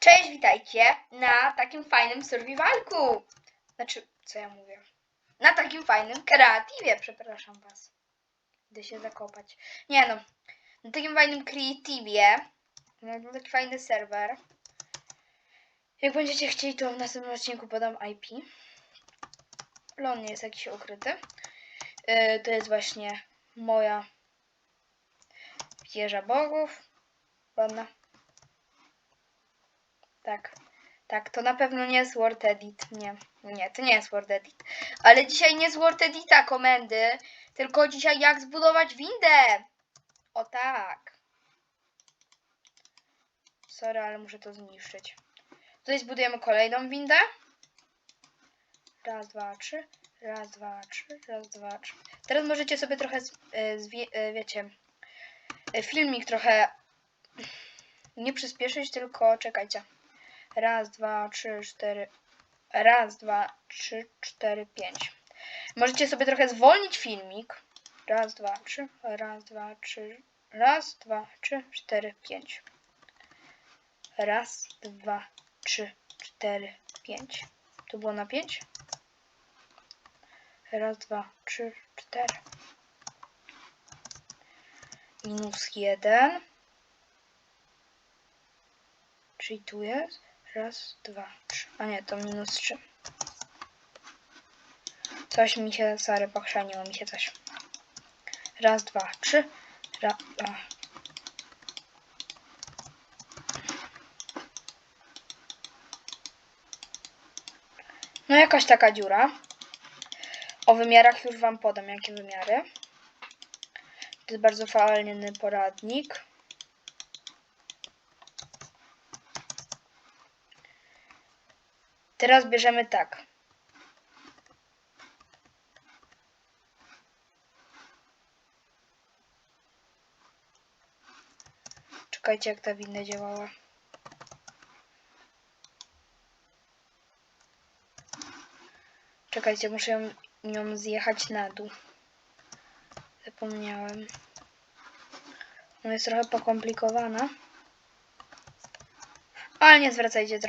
Cześć, witajcie na takim fajnym survivalku. Znaczy, co ja mówię? Na takim fajnym kreatywie, przepraszam was. Idę się zakopać. Nie no, na takim fajnym kreatywie. Na taki fajny serwer. Jak będziecie chcieli, to w następnym odcinku podam IP. Ale on nie jest jakiś ukryty. Yy, to jest właśnie moja wieża bogów. Ładna. Tak. Tak, to na pewno nie jest Word Edit. Nie, nie, to nie jest Word Edit. Ale dzisiaj nie z Word Edita komendy, tylko dzisiaj jak zbudować windę. O tak. Sorry, ale muszę to zniszczyć. Tutaj zbudujemy kolejną windę. Raz, dwa, trzy. Raz, dwa, trzy. Raz, dwa, trzy. Teraz możecie sobie trochę, z, e, e, wiecie, e, filmik trochę nie przyspieszyć, tylko czekajcie. Raz, dwa, trzy, cztery. Raz, dwa, trzy, cztery, pięć. Możecie sobie trochę zwolnić filmik. Raz, dwa, trzy. Raz, dwa, trzy. Raz, dwa, trzy, cztery, pięć. Raz, dwa, trzy, cztery, pięć. Tu było na pięć? Raz, dwa, trzy, cztery. Minus jeden. Czyli tu jest. Raz, dwa, trzy. A nie, to minus trzy. Coś mi się, sorry, pochrzaniło mi się coś. Raz, dwa, trzy. Raz, dwa. No jakaś taka dziura. O wymiarach już Wam podam, jakie wymiary. To jest bardzo fajny poradnik. Teraz bierzemy tak. Czekajcie, jak ta winda działała. Czekajcie, muszę ją, nią zjechać na dół. Zapomniałem. Ona jest trochę pokomplikowana. Ale nie zwracajcie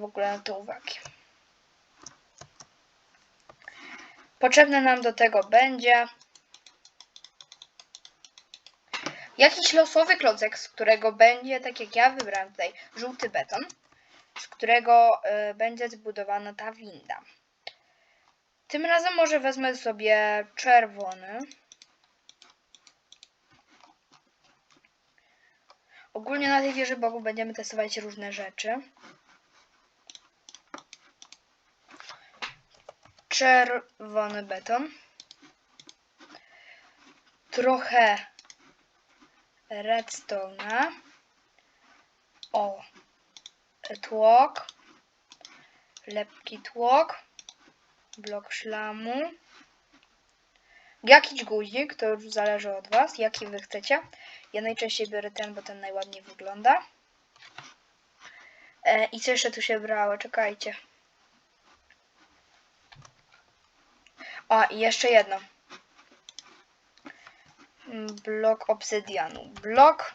w ogóle na to uwagi. Potrzebne nam do tego będzie jakiś losowy klocek, z którego będzie, tak jak ja wybrałem tutaj, żółty beton, z którego y, będzie zbudowana ta winda. Tym razem może wezmę sobie czerwony. Ogólnie na tej wieży bogów będziemy testować różne rzeczy. Czerwony beton. Trochę redstone'a. O. Tłok. Lepki tłok. Blok szlamu. Jakiś guzik, to już zależy od Was, jaki Wy chcecie. Ja najczęściej biorę ten, bo ten najładniej wygląda. E, I co jeszcze tu się brało? Czekajcie. A, i jeszcze jedno. Mm, Blok obsydianu. Blok.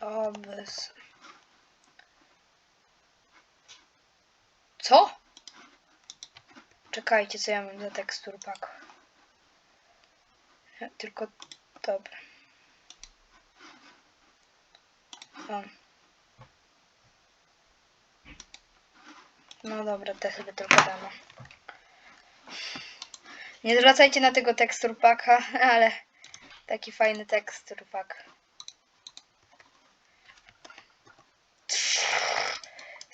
Obs... Co? Czekajcie, co ja mam za tekstur pack. Ja Tylko... Dobra. Mam. No dobra, te sobie tylko damy. Nie zwracajcie na tego tekstur packa, ale taki fajny tekstur pack.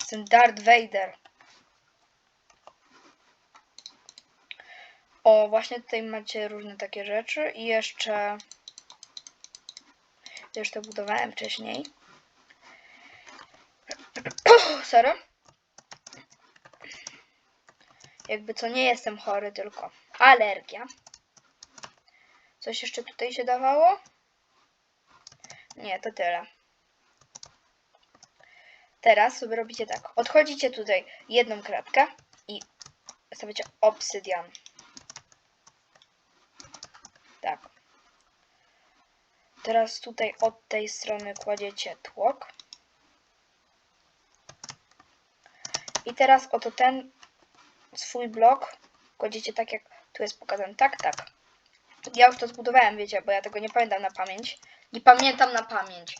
Jestem Darth Vader. O, właśnie tutaj macie różne takie rzeczy i jeszcze już to budowałem wcześniej. Sorry. Jakby co nie jestem chory, tylko alergia. Coś jeszcze tutaj się dawało? Nie, to tyle. Teraz sobie robicie tak. Odchodzicie tutaj jedną kratkę i stawiacie obsydian. Tak. Teraz tutaj od tej strony kładziecie tłok. I teraz oto ten swój blok kładziecie tak, jak tu jest pokazane. Tak, tak. Ja już to zbudowałem, wiecie, bo ja tego nie pamiętam na pamięć. Nie pamiętam na pamięć.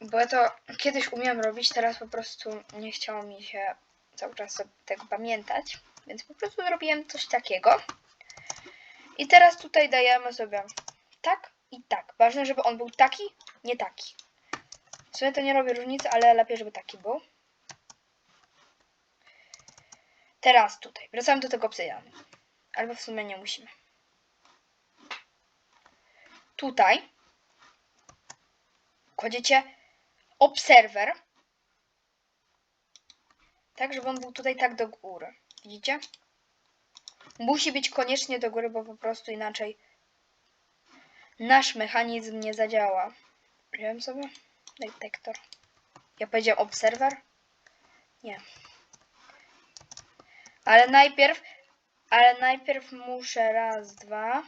Bo ja to kiedyś umiałem robić, teraz po prostu nie chciało mi się cały czas tego pamiętać. Więc po prostu zrobiłem coś takiego. I teraz tutaj dajemy sobie tak i tak. Ważne, żeby on był taki, nie taki. W sumie to nie robi różnicy, ale lepiej, żeby taki był. Teraz tutaj. Wracamy do tego obsydianu. Albo w sumie nie musimy. Tutaj kładziecie obserwer. Tak, żeby on był tutaj tak do góry. Widzicie? Musi być koniecznie do góry, bo po prostu inaczej nasz mechanizm nie zadziała. Wziąłem sobie detektor. Ja powiedziałem obserwer? Nie. Ale najpierw, ale najpierw muszę raz, dwa.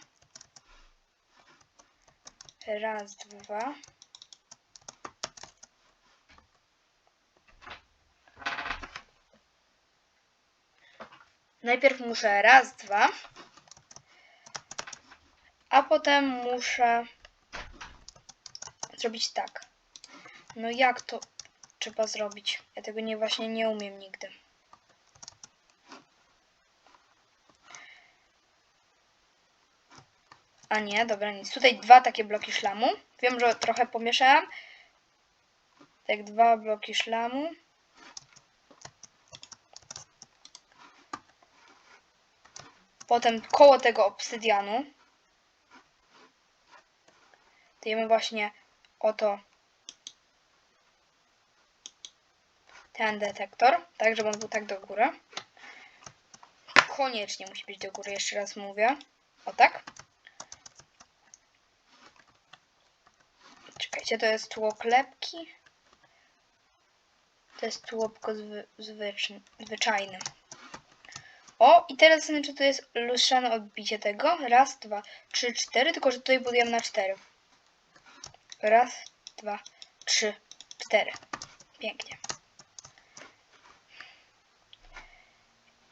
Raz, dwa. Najpierw muszę raz, dwa. A potem muszę zrobić tak. No jak to trzeba zrobić? Ja tego nie właśnie nie umiem nigdy. A nie, dobra, nic. Tutaj dwa takie bloki szlamu. Wiem, że trochę pomieszałam. Tak, dwa bloki szlamu. Potem koło tego obsydianu dajemy właśnie oto ten detektor, tak żeby on był tak do góry. Koniecznie musi być do góry, jeszcze raz mówię. O tak. Czekajcie, to jest tłok lepki. To jest tłopko zwy, zwycz, zwyczajne. O, i teraz zastanawiam czy to jest lustrzane odbicie tego. Raz, dwa, trzy, cztery, tylko że tutaj budujemy na cztery. Raz, dwa, trzy, cztery. Pięknie.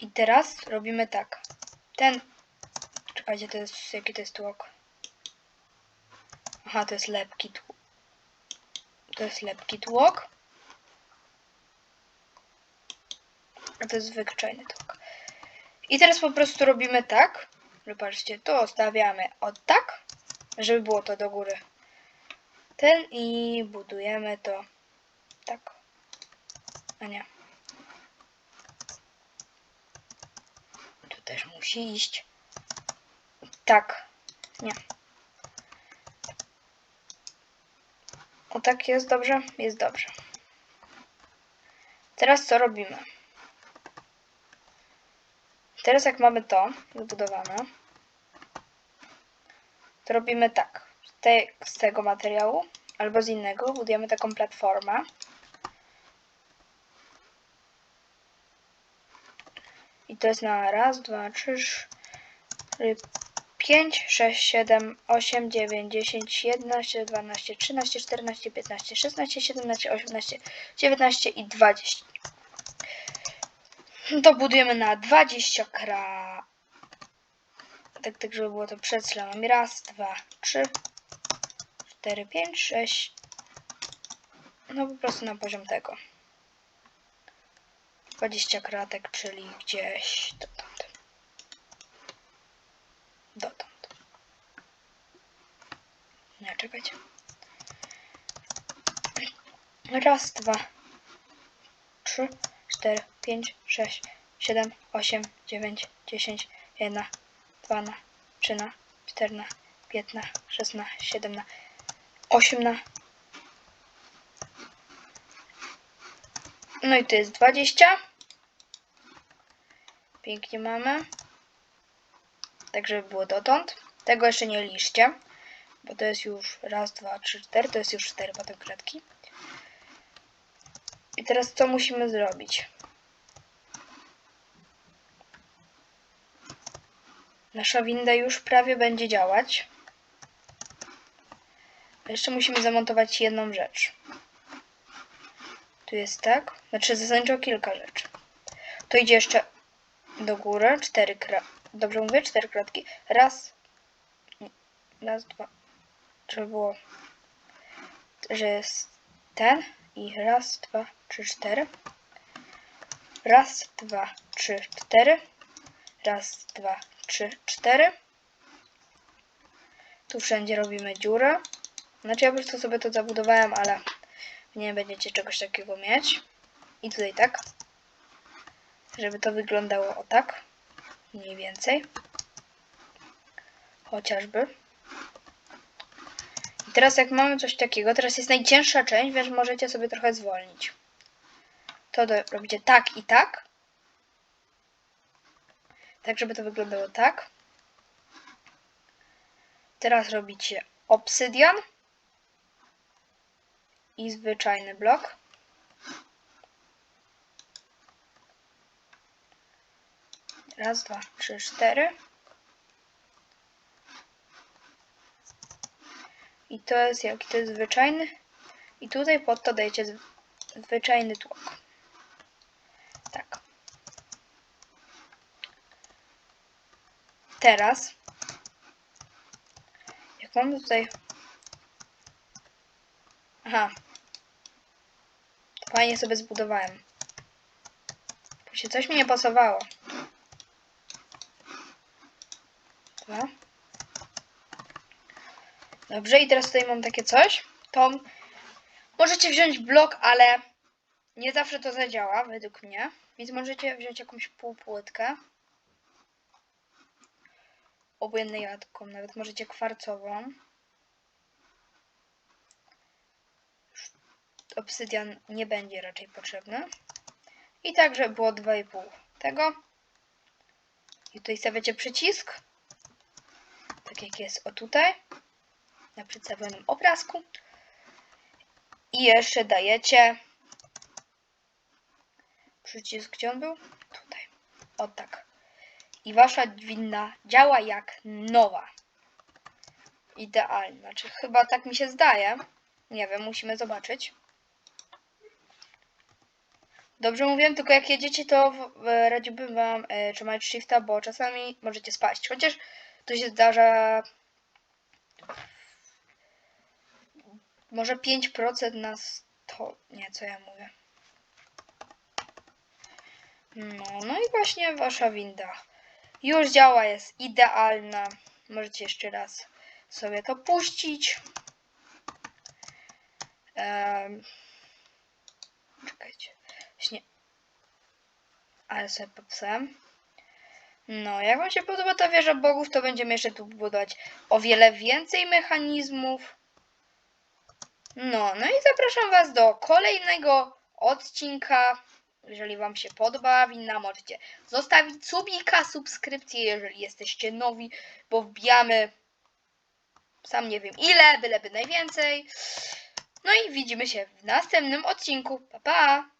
I teraz robimy tak. Ten. Czekajcie, to jest. Jaki to jest tłok? Aha, to jest lepki tłok. To jest lepki tłok. A to jest zwyczajny tłok. I teraz po prostu robimy tak. że Patrzcie, to stawiamy od tak, żeby było to do góry. Ten i budujemy to tak. A nie. Tu też musi iść. Tak. Nie. O tak jest dobrze? Jest dobrze. Teraz co robimy? Teraz jak mamy to zbudowane, to robimy tak. Z, te, z tego materiału albo z innego budujemy taką platformę. I to jest na raz, dwa, trzy, 5, 6, 7, 8, 9, 10, 11, 12, 13, 14, 15, 16, 17, 18, 19 i 20. To budujemy na 20 kra. Tak, tak, żeby było to przed slamami. Raz, dwa, trzy, cztery, pięć, sześć. No po prostu na poziom tego. 20 kratek, czyli gdzieś dotąd. Dotąd. Nie, czekajcie. Raz, dwa, trzy, cztery, pięć, sześć, siedem, osiem, dziewięć, dziesięć, jedna, dwa, na, trzy, na, cztery, na, pięć, na, sześć, na, siedem, na, osiem, na. No i to jest dwadzieścia. Pięknie mamy. Tak, żeby było dotąd. Tego jeszcze nie liczcie, bo to jest już raz, dwa, trzy, cztery. To jest już cztery potem kredki. I teraz co musimy zrobić? Nasza winda już prawie będzie działać. Jeszcze musimy zamontować jedną rzecz. Tu jest tak. Znaczy zasadniczo kilka rzeczy. To idzie jeszcze do góry. Cztery. Dobrze mówię? Cztery kratki. Raz. Raz, dwa. Żeby było... Że jest ten. I raz, dwa, trzy, cztery. Raz, dwa, trzy, cztery. Raz, dwa, trzy, cztery. Tu wszędzie robimy dziurę. Znaczy ja po prostu sobie to zabudowałem, ale nie będziecie czegoś takiego mieć. I tutaj tak. Żeby to wyglądało o tak. Mniej więcej. Chociażby. I teraz jak mamy coś takiego, teraz jest najcięższa część, więc możecie sobie trochę zwolnić. To robicie tak i tak. Tak, żeby to wyglądało tak. Teraz robicie obsydian i zwyczajny blok. Raz, dwa, trzy, cztery. I to jest jaki to jest zwyczajny. I tutaj pod to dajecie zw- zwyczajny tłok. Tak. Teraz jak mamy tutaj Aha. Fajnie sobie zbudowałem. Bo się coś mi nie pasowało. Dobrze, i teraz tutaj mam takie coś. To możecie wziąć blok, ale nie zawsze to zadziała, według mnie. Więc możecie wziąć jakąś półpłytkę. Obojętnie jadką, nawet możecie kwarcową. obsydian nie będzie raczej potrzebny. I tak, żeby było 2,5 tego. I tutaj stawiacie przycisk. Tak jak jest o tutaj. Na przedstawionym obrazku. I jeszcze dajecie przycisk, gdzie on był? Tutaj. O tak. I wasza winda działa jak nowa. Idealnie. Znaczy chyba tak mi się zdaje. Nie wiem, musimy zobaczyć. Dobrze mówiłem, tylko jak jedziecie, to radziłbym wam e, trzymać shifta, bo czasami możecie spaść. Chociaż to się zdarza może 5% na 100. Nie, co ja mówię. No, no i właśnie wasza winda już działa, jest idealna. Możecie jeszcze raz sobie to puścić. Em, czekajcie. Właśnie. Ale sobie popsułem. No, jak wam się podoba ta wieża bogów, to będziemy jeszcze tu budować o wiele więcej mechanizmów. No, no i zapraszam was do kolejnego odcinka. Jeżeli wam się podoba winna, możecie zostawić subika, subskrypcję, jeżeli jesteście nowi, bo wbijamy sam nie wiem ile, byleby najwięcej. No i widzimy się w następnym odcinku. Pa, pa!